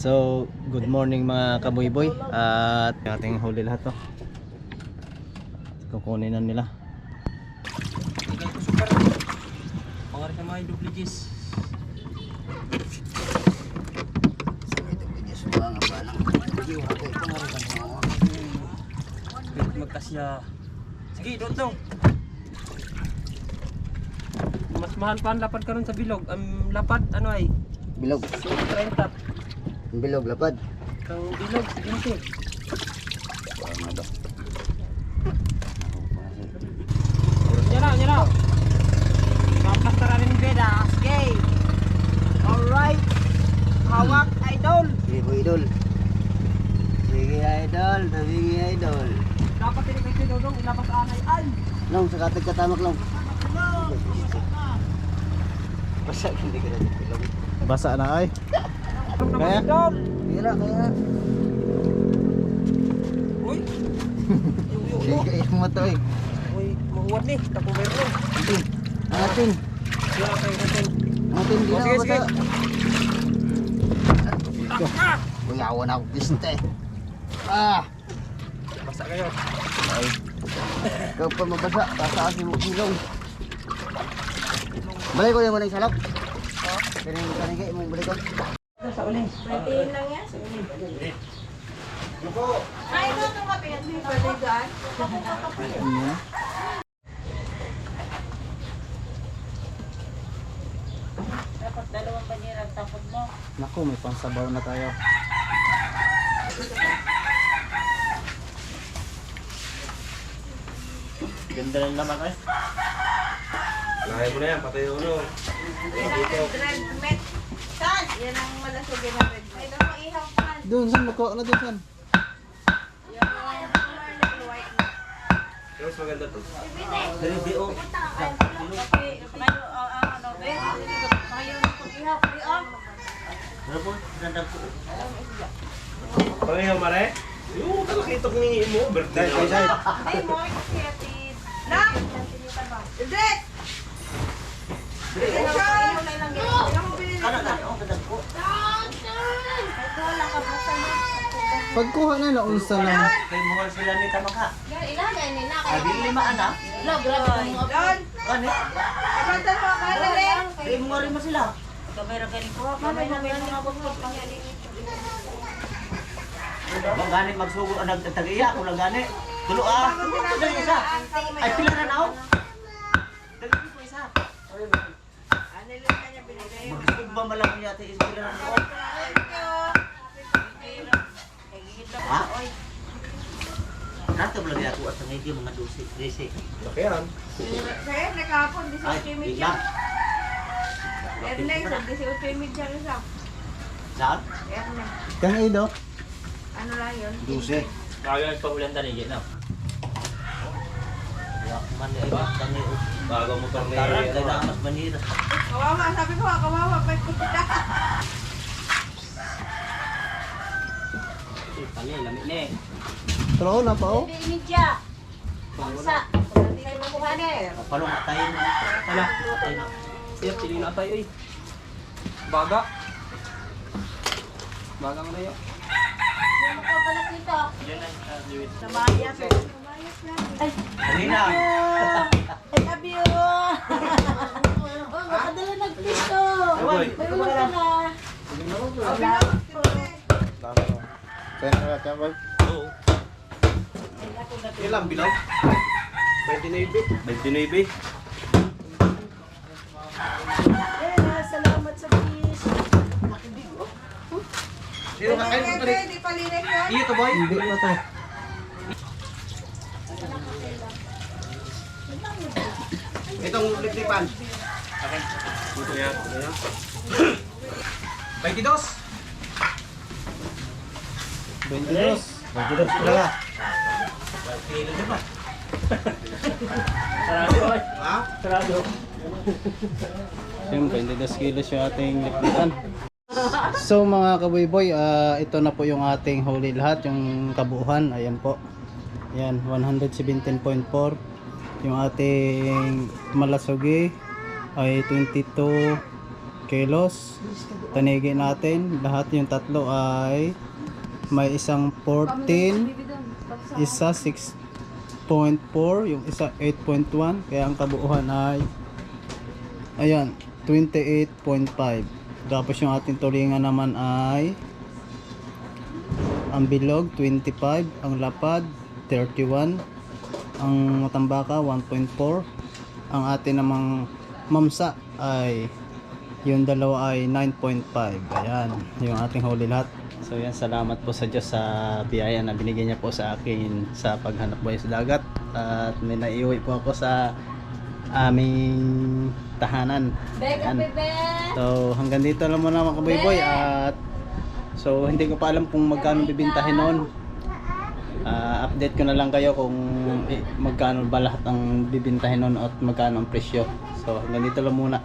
So, good morning mga kaboy-boy At ating huli lahat to Kukunin na nila Super. Pangarap sa mga dupliges. Kahit magkasya. Sige, doon to. Mas mahal pa ang lapad karon sa bilog. Ang lapad, ano ay? Bilog. 30. Bilog lapad. Kang bilog, 20. Yan na, yan na. Paplastara rin yung beda. Sige. Alright. Hawak, idol. Sige po idol. Sige idol, tabingi idol. Dapat ini kay Dodong ilabas anay ay. Long, sa katag katamak long. Basta hindi ka na bilog. Basa na ay Kaya? Idol. Kaya kaya. Uy. Sige kayo mo to eh. Uy, mahuwad ni. Tako meron. Atin. Atin. Siya kay natin. Atin di Oh, na sige, basta. Ah! Uy, awan ako piste. Ah! Basta kayo. Ay. Ikaw pa mabasa. Basa kasi mo silong. Balik ko yung maling salap. Kanina kanina mo balik ko. Sa uli. Matiin lang yan. Ay, ito itong kape. Ito yung birthday dyan. Dapat dalawang banyera ang tapod mo. Naku, may pansabaw na tayo Ganda ng laman ay Lahay mo na yan, patay ulo. Red met. Yan ang malasugin na red met. Ito ang ihaw pan. Doon, saan magkuha na doon saan? Yung mga white na. Pero mas maganda to. Dali, di o. Ano, be. Kayo ng pag-ihaw. Di o. Pangayaw mare? Yung talakitok ni mo, birthday. Ay, mo ay kasi ati. Lang! Idret! Idret siya! Ilang mo binili ko na? Ito, lang ka basta mo. Pagkuha na naunsa na Kay mo sila ni Tamaka. Ilagay nila. Abi lima anak. Lo, grabe Ano? upload. Kani? Kapanta mo ka na rin. Kay mo rin mo sila. Kamera ka rin ko. Kamay na may mga upload. Bang gani magsugo ang nagtagiya ko lang gani. Tulo ah. Dali isa. Ay pila na naon. Dali ko isa. Ano lang kanya binigay? Magsugo ba malang niya ti is pila na naon. Ha? Nato lang ako at ngay mga dusi. Disi. Laki yan. Sa'yo, nakapon, di sa Ay, ukimid bigla. siya. Ernest, di sa ukimid siya rin siya. Saan? Ernest, Kang Ido ano lang yun? Duse. Kaya nagpahulan tani, na. Man ay tangi. Bago mo pa Karan kay damas manira. Kawawa, sabi ko, kawawa, pa kita. Tani, lamig na eh. Pero na pa oh Hindi imidya. Pangsa. Hindi kayo makuhanin. Palong tayo na. Ala, Tayo na. siya, pili na tayo eh. Baga. Baga mo na yun. Yung makapalat nito. Yan ay, uh, Lewis. Nabayas. Nabayas na. Ay, Kanina. I love you. Oh, makadala nagpisto. Boy, May ulam ka na. Kaya na ka boy Oo. Ilang bilaw? 29. 29. Eh, salamat sa bis. Sino ka kayo pa rin? Hindi pa linek yun. Iyo to boy? Hindi pa to Itong liplipan. Okay. Yan. Ito yan. 22. 22 22 talaga Kilo di ba? Sarado boy. Ha? Sarado. Siyempre, 22 kilos yung ating lipitan. So mga kaboy-boy, ah, ito na po yung ating huli lahat, yung kabuuhan. Ayan po. Yan, 117.4. Yung ating malasugi ay 22 kilos. Tanigi natin, lahat yung tatlo ay may isang 14, isa 6.4, yung isa 8.1. Kaya ang kabuuan ay ayan, 28.5. Tapos yung ating tulingan naman ay ang bilog 25, ang lapad 31, ang matambaka 1.4, ang atin namang mamsa ay yung dalawa ay 9.5. Ayan, yung ating huli lahat. So yan, salamat po sa Diyos sa biyaya na binigyan niya po sa akin sa paghanap buhay sa dagat. At may naiuwi po ako sa aming tahanan. Ayan. So hanggang dito lang muna mga kaboy-boy at so hindi ko pa alam kung magkano bibintahin noon. Ah, update ko na lang kayo kung eh, magkano ba lahat ang bibintahin noon at magkano ang presyo. So hanggang dito lang muna.